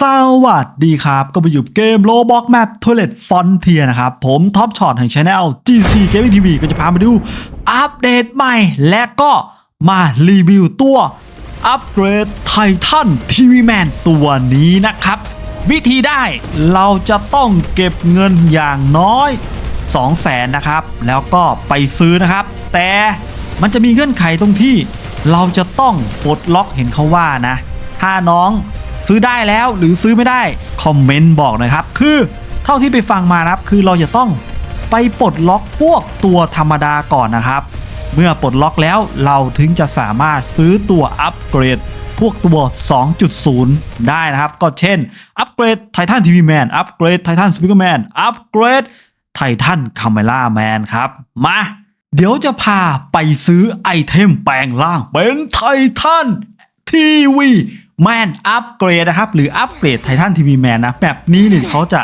สวัสดีครับ ก็มาอยู่เกมโลบอกแมป Toilet Frontier นะครับ ผมท็อปช็อตแห่งช anel GC Gaming TV ก็จะพามาดู อัปเดตใหม่ และก็มารีวิวตัว อัปเกรดไททันทีวีแมนตัวนี้นะครับ วิธีได้เราจะต้องเก็บเงินอย่างน้อย 2 0 0แสนนะครับ แล้วก็ไปซื้อนะครับ แต่มันจะมีเงื่อนไขตรงที่ เราจะต้องปลดล็อกเห็นเขาว่านะ ถ้าน้อง ซื้อได้แล้วหรือซื้อไม่ได้คอมเมนต์บอกน่อยครับ คือเท่าที่ไปฟังมานะครับ คือเราจะต้องไปปลดล็อกพวกตัวธรรมดาก่อนนะครับ เมื่อปลดล็อกแล้วเราถึงจะสามารถซื้อตัวอัปเกรดพวกตัว 2.0 ได้นะครับ ก็เช่น อัปเกรดไททันทีวีแมนอัปเกรดไททันสปิเกอร์แมนอัปเกรดไททันคาเมล่าแมนครับ มา เดี๋ยวจะพาไปซื้อไอเทมแปลงร่างเป็นไททันทีวี แมนอัปเกรดนะครับ หรืออัปเกรดไททันทีวีแมนนะแบบนี้เนี่ยเขาจะ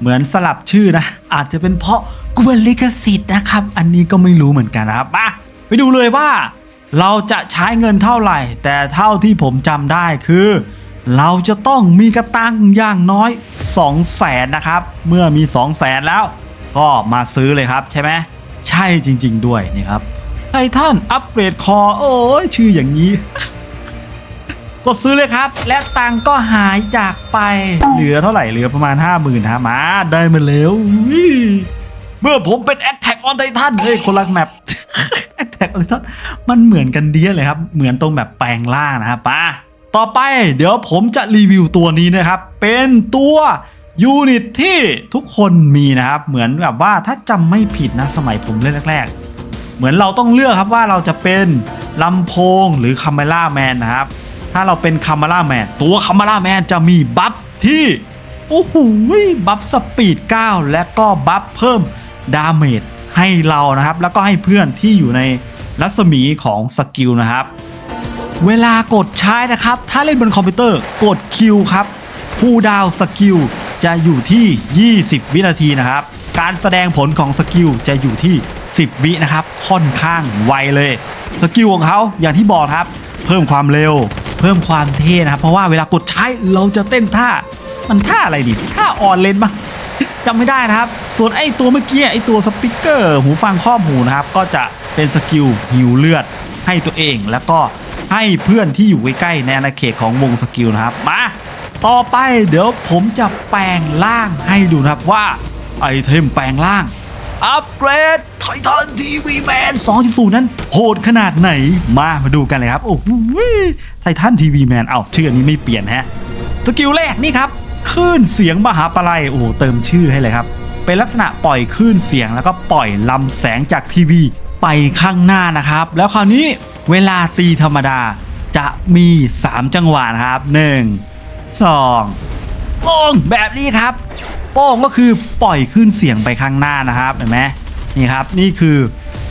เหมือนสลับชื่อนะ อาจจะเป็นเพราะกวนลิขสิทธิ์นะครับ อันนี้ก็ไม่รู้เหมือนกันนะครับมาไปดูเลยว่า เราจะใช้เงินเท่าไหร่ แต่เท่าที่ผมจำได้คือ เราจะต้องมีกระตังอย่างน้อย2 0 0แสนนะครับ เมื่อมี 2 0 0แสนแล้ว ก็มาซื้อเลยครับใช่ไหมใช่จริง ๆ ด้วยนี่ครับไททันอัปเกรดคอ โอ้ยชื่ออย่างนี้ กดซื้อเลยครับ และตังก็หายจากไป เหลือเท่าไหร่เหลือประมาณ 5 0,000นะมาได้มาแล้วเมื่อผมเป็น a t t a c k on Titan เฮ้ยคนละแมป a t t a c k on Titan มันเหมือนกันเดียเลยครับ เหมือนตรงแบบแปลงล่างนะครับป้าต่อไปเดี๋ยวผมจะรีวิวตัวนี้นะครับ เป็นตัวยูนิตที่ทุกคนมีนะครับ เหมือนแบบว่าถ้าจำไม่ผิดนะสมัยผมเล่นแรกๆ เหมือนเราต้องเลือกครับว่าเราจะเป็นลำโพงหรือคาเมล่าแมนนะครับ ถ้าเราเป็นคาเมล่าแมนตัวคาเมล่าแมนจะมีบัฟที่ โอ้โหบัฟสปีด 9 และก็บัฟเพิ่มดาเมจให้เรานะครับ แล้วก็ให้เพื่อนที่อยู่ในรัศมีของสกิลนะครับ เวลากดใช้นะครับ ถ้าเล่นบนคอมพิวเตอร์กดคิวครับคูดาวสกิลจะอยู่ที่ 20 วินาทีนะครับ การแสดงผลของสกิลจะอยู่ที่ 10 วินะครับ ค่อนข้างไวเลย สกิลของเขาอย่างที่บอกครับ เพิ่มความเร็ว เพิ่มความเท่นะครับเพราะว่าเวลากดใช้เราจะเต้นท่า มันท่าอะไรดิท่าออนเลนปะจำไม่ได้นะครับ ส่วนไอ้ตัวเมื่อกี้ไอ้ตัวสปิเกอร์หูฟังครอบหูนะครับ ก็จะเป็นสกิลหิวเลือดให้ตัวเอง แล้วก็ให้เพื่อนที่อยู่ใกล้ๆในอาณาเขตของวงสกิลนะครับมาต่อไปเดี๋ยวผมจะแปลงร่างให้ดูนะครับว่าไอเทมแปลงร่างอัปเกรด ไททันทีวีแมน2.0 นั้นโหดขนาดไหนมามาดูกันเลยครับ โอ้โหไททันทีวีแมนเอาชื่ออันนี้ไม่เปลี่ยนฮะ สกิลแรกนี่ครับคลื่นเสียงมหาปลัยโอ้โหเติมชื่อให้เลยครับ เป็นลักษณะปล่อยคลื่นเสียงแล้วก็ปล่อยลำแสงจากทีวีไปข้างหน้านะครับ แล้วคราวนี้เวลาตีธรรมดาจะมี 3 จังหวะนะครับ 1 2โป้งแบบนี้ครับ โป้งก็คือปล่อยคลื่นเสียงไปข้างหน้านะครับเห็นไหม นี่ครับนี่คือ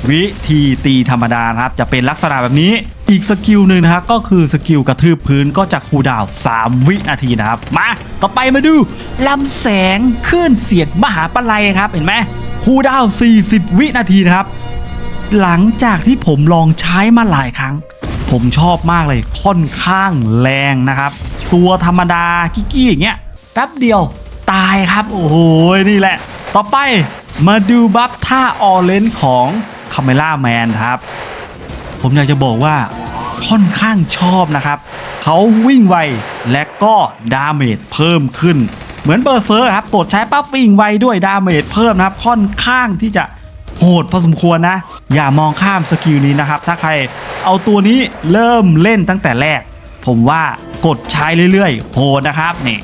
วิธีตีธรรมดานะครับจะเป็นลักษณะแบบนี้อีกสกิลหนึ่งนะครับก็คือสกิลกระทืบพื้นก็จะคูดาว 3 วินาทีนะครับ มาต่อไปมาดูลำแสงคลื่นเสียงมหาปลัยครับเห็นไหมคูดาว 40 วินาทีนะครับ หลังจากที่ผมลองใช้มาหลายครั้ง ผมชอบมากเลยค่อนข้างแรงนะครับ ตัวธรรมดากี้ๆอย่างเงี้ยแป๊บเดียวตายครับ โอ้โหนี่แหละ ต่อไป มาดูบัฟท่าออเลนของคาเมล่าแมนครับ ผมอยากจะบอกว่าค่อนข้างชอบนะครับ เขาวิ่งไวและก็ดาเมจเพิ่มขึ้น เหมือนเบอร์เซอร์ครับ กดใช้ปั๊บวิ่งไวด้วยดาเมจเพิ่มนะครับ ค่อนข้างที่จะโหดพอสมควรนะ อย่ามองข้ามสกิลนี้นะครับ ถ้าใครเอาตัวนี้เริ่มเล่นตั้งแต่แรก ผมว่ากดใช้เรื่อยๆ โหดนะครับนี่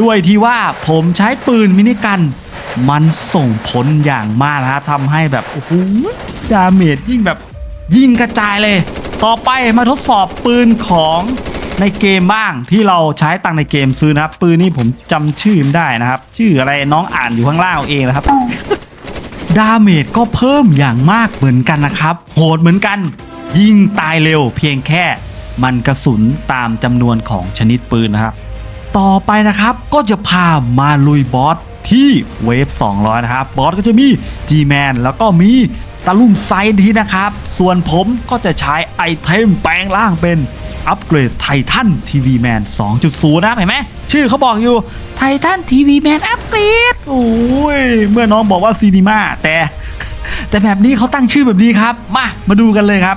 ด้วยที่ว่าผมใช้ปืนมินิกัน มันส่งผลอย่างมากนะครับทำให้แบบโอ้โหดาเมจยิ่งแบบยิงกระจายเลย ต่อไปมาทดสอบปืนของในเกมบ้างที่เราใช้ตังในเกมซื้อนะครับ ปืนนี่ผมจำชื่อไม่ได้นะครับ ชื่ออะไรน้องอ่านอยู่ข้างล่างเอาเองนะครับ ดาเมจก็เพิ่มอย่างมากเหมือนกันนะครับ โหดเหมือนกัน ยิงตายเร็ว เพียงแค่มันกระสุนตามจำนวนของชนิดปืนนะครับ ต่อไปนะครับก็จะพามาลุยบอส ที่เวฟ 200 นะครับ บอสก็จะมี G-Man แล้วก็มีตะลุ่มไซด์ที่นะครับ ส่วนผมก็จะใช้ไอเทมแปลงร่างเป็นอัปเกรดไททันทีวีแมน2.0 นะเห็นไหม ชื่อเขาบอกอยู่ไททันทีวีแมนอัปเกรดโอ้ย เมื่อน้องบอกว่าซีนีมาแต่ แต่แบบนี้เขาตั้งชื่อแบบนี้ครับ มา มาดูกันเลยครับ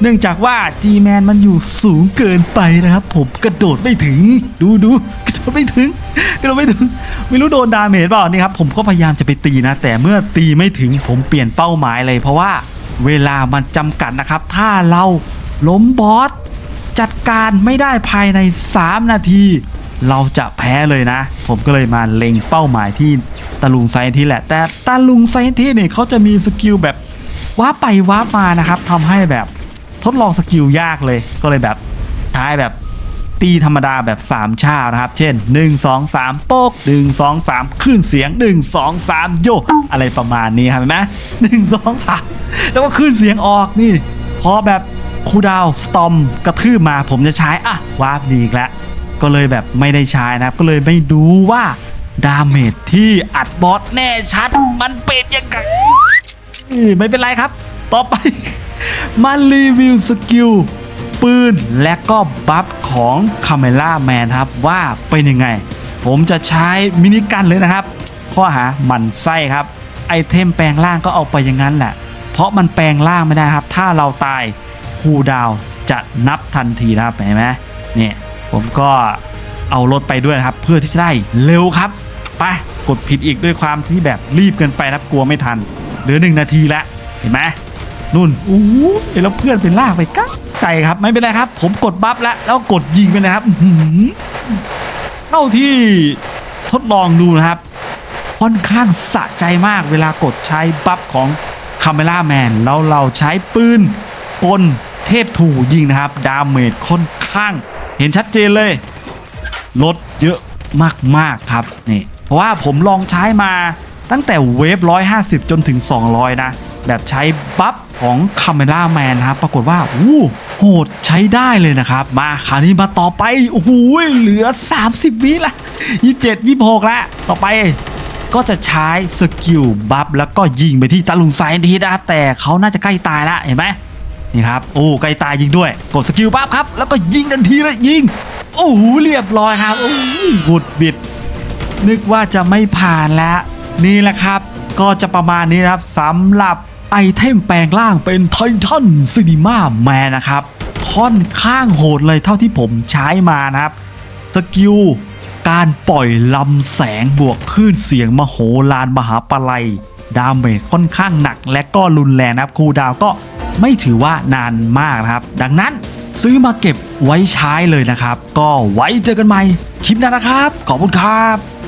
เนื่องจากว่า G-Man มันอยู่สูงเกินไปนะครับ ผมกระโดดไม่ถึงดูดู กระไม่ถึงกระโดดไม่ถึงไม่รู้โดนดาเมจเปล่านี่ครับผมก็พยายามจะไปตีนะ แต่เมื่อตีไม่ถึงผมเปลี่ยนเป้าหมายเลย เพราะว่าเวลามันจำกัดนะครับ ถ้าเราล้มบอสจัดการไม่ได้ภายใน 3 นาที เราจะแพ้เลยนะ ผมก็เลยมาเล็งเป้าหมายที่ตะลุงไซน์ที่แหละ แต่ตะลุงไซน์ที่เนี่ยเขาจะมีสกิลแบบว้าไปว้ามานะครับทำให้แบบทดลองสกิลยากเลย ก็เลยแบบใช้แบบ ตีธรรมดาแบบ 3 ชานะครับ เช่น 1 2 3 โป๊ก 1 2 3 ขึ้นเสียง 1 2 3 โยอะไรประมาณนี้ครับเห็นไหมหนึ่งสองสามแล้วก็ขึ้นเสียงออกนี่ พอแบบคูดาวสตอมกระทืบมาผมจะใช้อะวาร์ปดีอีกแล้วก็เลยแบบไม่ได้ใช้นะครับ ก็เลยไม่ดูว่าดาเมจที่อัดบอสแน่ชัด มันเป็นยังไงไม่เป็นไรครับ ต่อไปมารีวิวสกิล ปืนและก็บัฟของคาเมล่าแมนครับว่าเป็นยังไง ผมจะใช้มินิกันเลยนะครับ ข้อหาหมันไส้ครับ ไอเทมแปลงร่างก็เอาไปอย่างนั้นแหละ เพราะมันแปลงร่างไม่ได้ครับ ถ้าเราตายคูดาวจะนับทันทีนะครับเห็นไหมเนี่ยผมก็เอารถไปด้วยครับ เพื่อที่จะได้เร็วครับไปกดผิดอีกด้วยความที่แบบรีบเกินไปนะครับกลัวไม่ทันเหลือหนึ่งนาทีแล้วเห็นไหมนุ่นอู้หูแล้วเพื่อนเป็นลากไปก้า ไกลครับไม่เป็นไรครับ ผมกดบัฟแล้วแล้วกดยิงไปนะครับเท่าที่ทดลองดูนะครับ ค่อนข้างสะใจมากเวลากดใช้บัฟของคาเมล่าแมนแล้วเราใช้ปืนกลเทพถูยิงนะครับ ดาเมจค่อนข้าง เห็นชัดเจนเลย ลดเยอะมากๆครับนี่เพราะว่าผมลองใช้มาตั้งแต่เวฟ 150 จนถึง 200 นะ แบบใช้บัฟของคาเมล่าแมนนะครับ ปรากฏว่าอู้ โหดใช้ได้เลยนะครับ มาคราวนี้มาต่อไปโอ้โหเหลือ 30 วิละ27 26ล้วต่อไปก็จะใช้สกิลบัฟแล้วก็ยิงไปที่ตาลุงไซน์ทีนะครับแต่เขาน่าจะใกล้ตายแล้วเห็นไหมนี่ครับโอ้ใกล้ตายยิงด้วย กดสกิลบัฟครับ แล้วก็ยิงทันทีเลยยิง โอ้โหเรียบร้อยครับโอ้โหบุดบิด นึกว่าจะไม่ผ่านแล้ว นี่แหละครับ ก็จะประมาณนี้นะครับสำหรับ ไอเทมแปลงร่างเป็นไททันซีนีมาแมนนะครับค่อนข้างโหดเลยเท่าที่ผมใช้มานะครับ สกิล การปล่อยลำแสงบวกคลื่นเสียงมโหฬารมหาปลัย ดาเมจค่อนข้างหนักและก็รุนแรงนะครับคูดาวก็ไม่ถือว่านานมากนะครับ ดังนั้นซื้อมาเก็บไว้ใช้เลยนะครับ ก็ไว้เจอกันใหม่คลิปหน้านะครับ ขอบคุณครับ